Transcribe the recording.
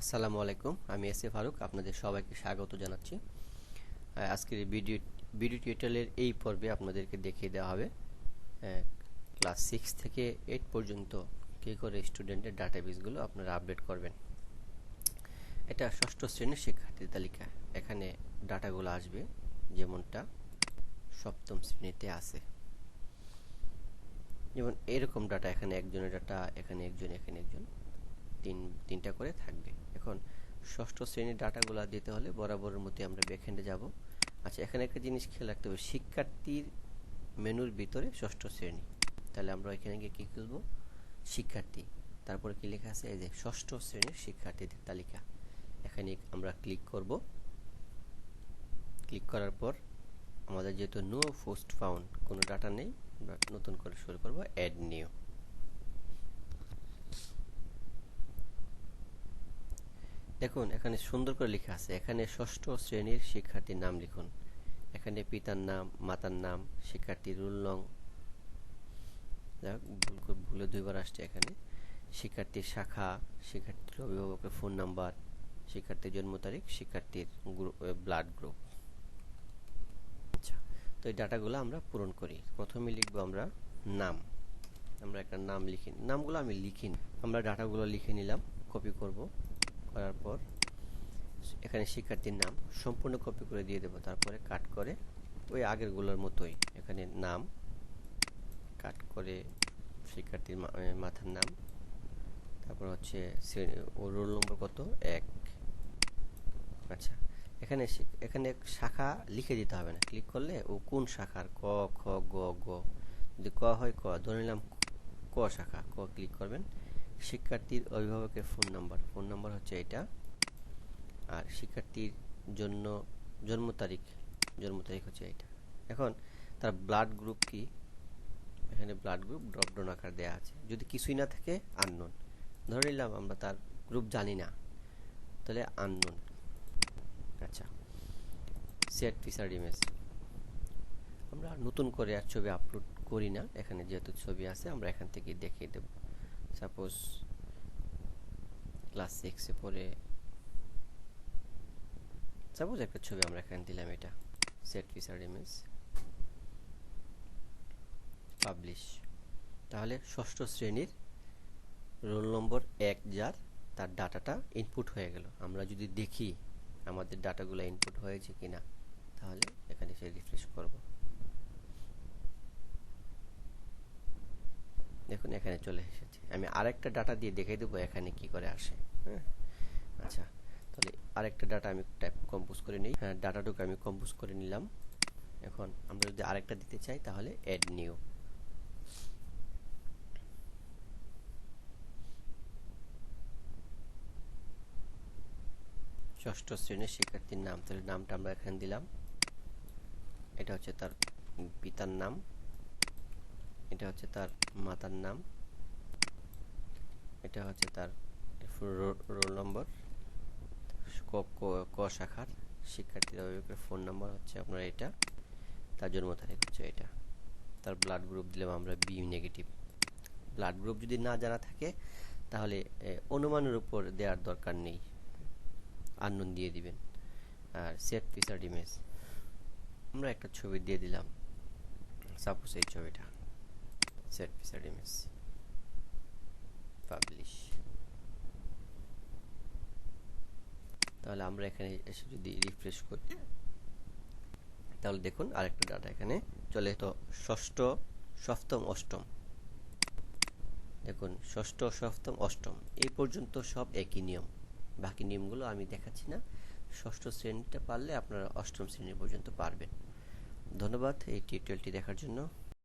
আসসালামু আলাইকুম, আমি এস এ ফারুক, আপনাদের সবাইকে স্বাগত জানাচ্ছি। আজকের ভিডিও ভিডিও টিউটোরিয়ালের এই পর্বে আপনাদেরকে দেখিয়ে দেওয়া হবে ক্লাস সিক্স থেকে এইট পর্যন্ত কী করে স্টুডেন্টের ডাটাবেসগুলো আপনারা আপডেট করবেন। এটা ষষ্ঠ শ্রেণির শিক্ষার্থীর তালিকা, এখানে ডাটাগুলো আসবে, যেমনটা সপ্তম শ্রেণীতে আছে। যেমন এরকম ডাটা, এখানে একজনের ডাটা, এখানে একজন এখানে একজন। তিন, তিনটা করে থাকবে। এখন ষষ্ঠ শ্রেণির ডাটাগুলো দিতে হলে বরাবরের মধ্যে আমরা ব্যাকহ্যান্ডে যাব। আচ্ছা এখানে একটা জিনিস খেয়াল রাখতে হবে, শিক্ষার্থীর মেনুর ভিতরে ষষ্ঠ শ্রেণি। তাহলে আমরা এখানে গিয়ে কী খুঁজবো শিক্ষার্থী। তারপরে কি লেখা আছে? এই যে ষষ্ঠ শ্রেণির শিক্ষার্থীদের তালিকা। এখানে আমরা ক্লিক করব। ক্লিক করার পর আমাদের যেহেতু নো পোস্ট ফাউন্ড কোনো ডাটা নেই নতুন করে শুরু করব অ্যাড নিউ দেখুন, এখানে সুন্দর করে লেখা আছে। এখানে ষষ্ঠ শ্রেণির শিক্ষার্থীর নাম লিখুন। এখানে পিতার নাম, মাতার নাম, শিক্ষার্থীর রুল ভুল দুইবার আসছে এখানে। শিক্ষার্থীর শাখা, শিক্ষার্থীর অভিভাবকের ফোন নাম্বার, শিক্ষার্থীর জন্ম তারিখ, শিক্ষার্থীর ব্লাড গ্রুপ। আচ্ছা তো এই ডাটাগুলো আমরা পূরণ করি। প্রথমে লিখব আমরা নাম। আমরা একটা নাম লিখি নামগুলো আমি লিখি না। আমরা ডাটাগুলো লিখে নিলাম, কপি করব। করার পর এখানে শিক্ষার্থীর নাম সম্পূর্ণ কপি করে দিয়ে দেবো। তারপরে কাট করে ওই আগেরগুলোর মতোই এখানে নাম কাট করে শিক্ষার্থীর মাথার নাম। তারপর হচ্ছে ও রোল নম্বর কত? এক। আচ্ছা এখানে এখানে শাখা লিখে দিতে হবে না। ক্লিক করলে ও কোন শাখার? ক, খ, গ গ। যদি ক হয় ক, ধরে নিলাম ক শাখা। ক ক্লিক করবেন। শিক্ষার্থীর অভিভাবকের ফোন নাম্বার ফোন নাম্বার হচ্ছে এটা। আর শিক্ষার্থীর জন্য জন্ম তারিখ জন্ম তারিখ হচ্ছে এটা। এখন তার ব্লাড গ্রুপ কি? এখানে ব্লাড গ্রুপ ড্রপডাউন আকার দেওয়া আছে। যদি কিছুই না থাকে আননোন ধরে নিলাম আমরা তার গ্রুপ জানি না, তাহলে আননোন আচ্ছা সেট ফিচার ইমেজ আমরা নতুন করে আর ছবি আপলোড করি না। এখানে যেহেতু ছবি আছে, আমরা এখান থেকে দেখিয়ে দেব। সাপোজ ক্লাস সিক্সে পড়ে সাপোজ একটা ছবি আমরা এখানে দিলাম এটা সেট ফিচার ইমেজ পাবলিশ তাহলে ষষ্ঠ শ্রেণির রোল নম্বর এক যার, তার ডাটাটা ইনপুট হয়ে গেল। আমরা যদি দেখি আমাদের ডাটাগুলো ইনপুট হয়েছে কিনা, তাহলে এখানে সে রিফ্রেশ করব। দেখুন এখানে চলে এসেছে। আমি আরেকটা ডাটা দিয়ে দেখিয়ে দেবো এখানে কি করে আসে হ্যাঁ? আচ্ছা তাহলে আরেকটা ডাটা আমি টাইপ কম্পোজ করে নিই। হ্যাঁ ডাটাটুকু আমি কম্পোজ করে নিলাম। এখন আমরা যদি আরেকটা দিতে চাই, তাহলে অ্যাড নিউ ষষ্ঠ শ্রেণির শিক্ষার্থীর নাম, তাহলে নামটা আমরা এখানে দিলাম। এটা হচ্ছে তার পিতার নাম। এটা হচ্ছে তার মাতার নাম। এটা হচ্ছে তার রোল নম্বর ক শাখার শিক্ষার্থীর অভিভাবকের ফোন নাম্বার হচ্ছে আপনার এটা। তার জন্ম তারিখ হচ্ছে এটা। তার ব্লাড গ্রুপ দিলাম আমরা বি নেগেটিভ ব্লাড গ্রুপ যদি না জানা থাকে, তাহলে অনুমানের উপর দেওয়ার দরকার নেই। আননোন দিয়ে দিবেন। আর সেট ফিচার ইমেজ আমরা একটা ছবি দিয়ে দিলাম। সাপোজ এই ছবিটা। ফিচার ইমেজ পাবলিশ তাহলে আমরা এখানে এসে যদি রিফ্রেশ করি, তাহলে দেখুন আরেকটা ডাটা এখানে চলে তো ষষ্ঠ, সপ্তম, অষ্টম। দেখুন, ষষ্ঠ, সপ্তম, অষ্টম। এই পর্যন্ত সব একই নিয়ম। বাকি নিয়মগুলো আমি দেখাচ্ছি না। ষষ্ঠ শ্রেণীটা পারলে আপনারা অষ্টম শ্রেণি পর্যন্ত পারবেন। ধন্যবাদ এই টিউটোরিয়ালটি দেখার জন্য।